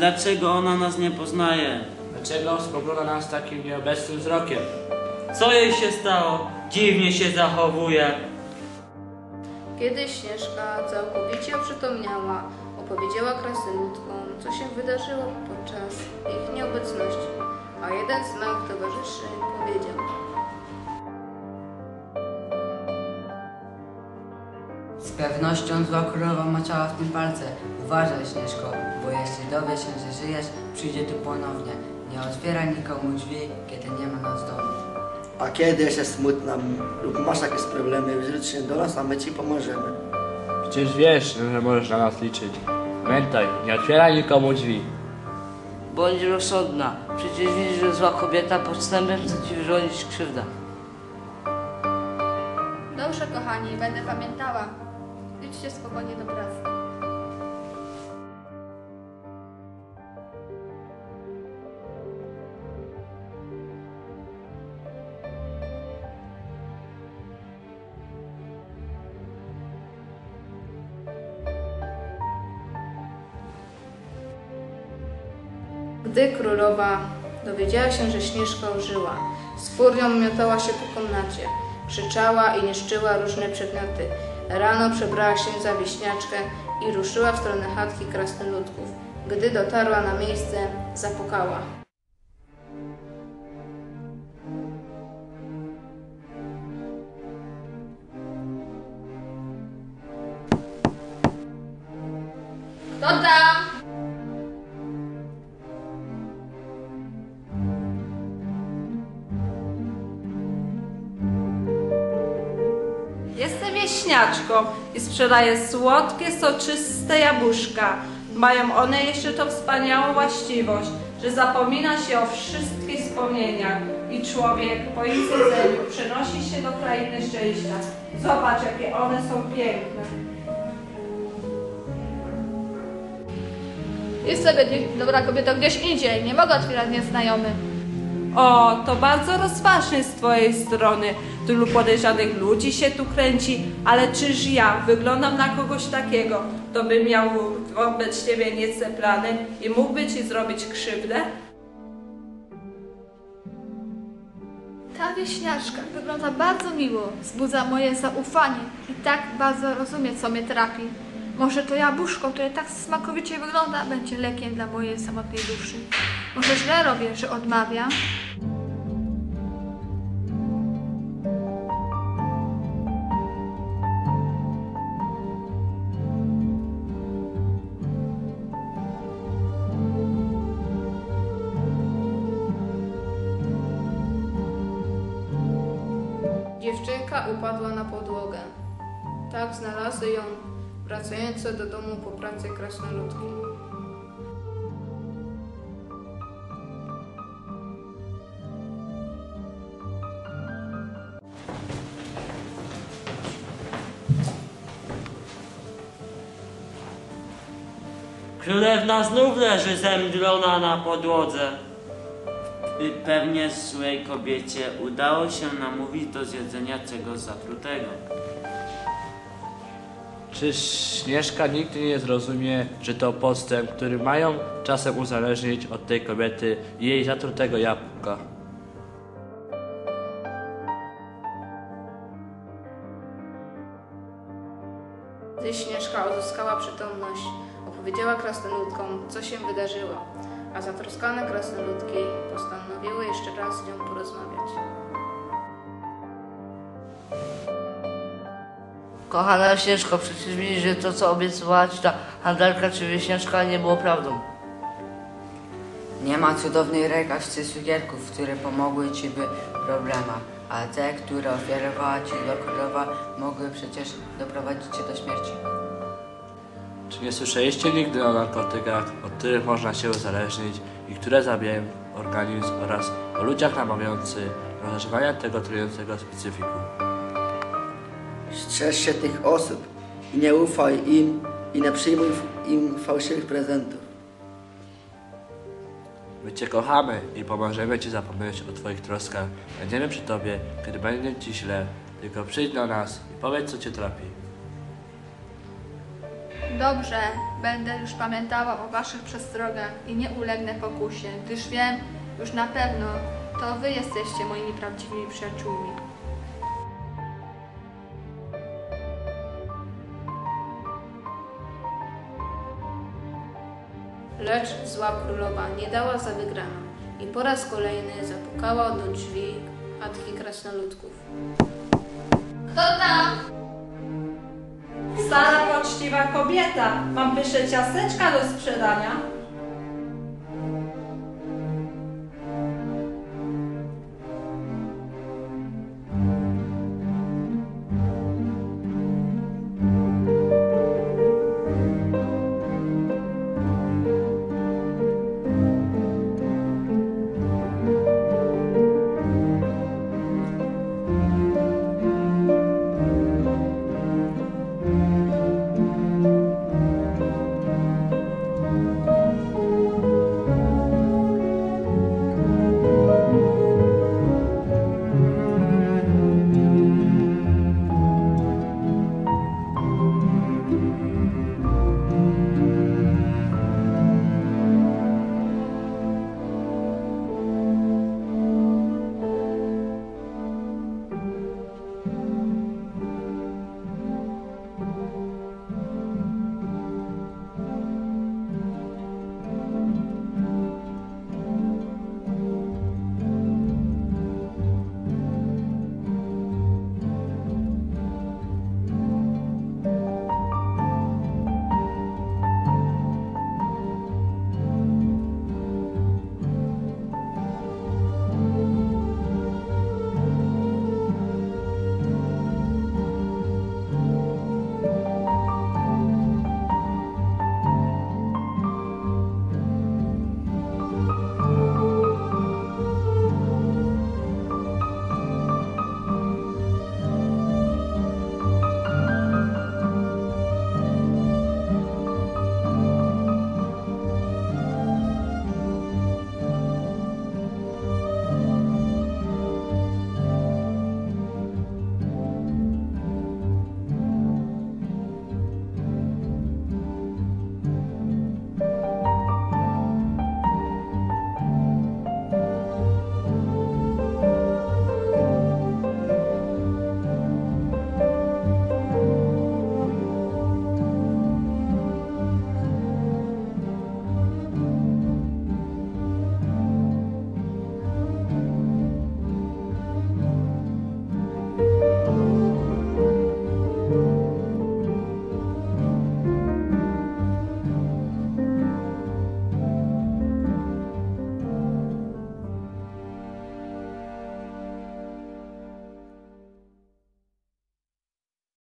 Dlaczego ona nas nie poznaje? Dlaczego spogląda nas takim nieobecnym wzrokiem? Co jej się stało? Dziwnie się zachowuje. Kiedy Śnieżka całkowicie oprzytomniała, opowiedziała krasnoludkom, co się wydarzyło podczas ich nieobecności, a jeden z małych towarzyszy powiedział Z pewnością zła królowa maczała w tym palce. Uważaj, Śnieżko, bo jeśli dowie się, że żyjesz, przyjdzie tu ponownie. Nie otwieraj nikomu drzwi, kiedy nie ma nas domu. A kiedy jesteś smutna lub masz jakieś problemy, zwróć się do nas, a my ci pomożemy. Przecież wiesz, że możesz na nas liczyć. Pamiętaj, nie otwieraj nikomu drzwi. Bądź rozsądna. Przecież widzisz, że zła kobieta podstępem chce ci wyrządzić krzywdę. Dobrze, kochani, będę pamiętała. Idźcie spokojnie do pracy. Gdy królowa dowiedziała się, że Śnieżka ożyła, z furią miotała się po komnacie. Krzyczała i niszczyła różne przedmioty. Rano przebrała się za wieśniaczkę i ruszyła w stronę chatki krasnoludków. Gdy dotarła na miejsce, zapukała. Kto tam? Wieśniaczką i sprzedaję słodkie, soczyste jabłuszka. Mają one jeszcze tą wspaniałą właściwość, że zapomina się o wszystkich wspomnieniach i człowiek po ich zjedzeniu przenosi się do krainy szczęścia. Zobacz, jakie one są piękne. Jest sobie dobra kobieto gdzieś indziej, nie mogę otwierać nieznajomych. O, to bardzo rozważnie z twojej strony. Tylu podejrzanych ludzi się tu kręci, ale czyż ja wyglądam na kogoś takiego, kto by miał wobec ciebie niecne plany i mógłby ci zrobić krzywdę? Ta wieśniaczka wygląda bardzo miło, wzbudza moje zaufanie i tak bardzo rozumie, co mnie trapi. Może to jabłuszko, które tak smakowicie wygląda, będzie lekiem dla mojej samotnej duszy. Może źle robię, że odmawiam? Dziewczynka upadła na podłogę. Tak znalazły ją wracające do domu po pracy krasnoludki. Królewna znów leży zemdlona na podłodze. Pewnie złej kobiecie udało się namówić do zjedzenia czegoś zatrutego. Czyż Śnieżka nigdy nie zrozumie, że to podstęp, który mają czasem uzależnić od tej kobiety i jej zatrutego jabłka? Co się wydarzyło, a zatroskane krasnoludki postanowiły jeszcze raz z nią porozmawiać. Kochana Śnieżko, przecież widzisz, że to, co obiecywała ci ta handlarka czy wieśniaczka, nie było prawdą. Nie ma cudownej rękawicy cukierków, które pomogły ci w problemach, a te, które ofiarowała ci królowa, mogły przecież doprowadzić cię do śmierci. Nie słyszeliście nigdy o narkotykach, od których można się uzależnić i które zabijają organizm oraz o ludziach namawiających do zażywania tego trującego specyfiku? Strzeż się tych osób i nie ufaj im i nie przyjmuj im fałszywych prezentów. My Cię kochamy i pomożemy Ci zapomnieć o Twoich troskach. Będziemy przy Tobie, kiedy będzie Ci źle. Tylko przyjdź do nas i powiedz, co Cię trapi. Dobrze, będę już pamiętała o waszych przestrogach i nie ulegnę pokusie, gdyż wiem już na pewno, to wy jesteście moimi prawdziwymi przyjaciółmi. Lecz zła królowa nie dała za wygraną i po raz kolejny zapukała do drzwi chatki krasnoludków. Kto tam? Stara, poczciwa kobieta, mam pysze ciasteczka do sprzedania.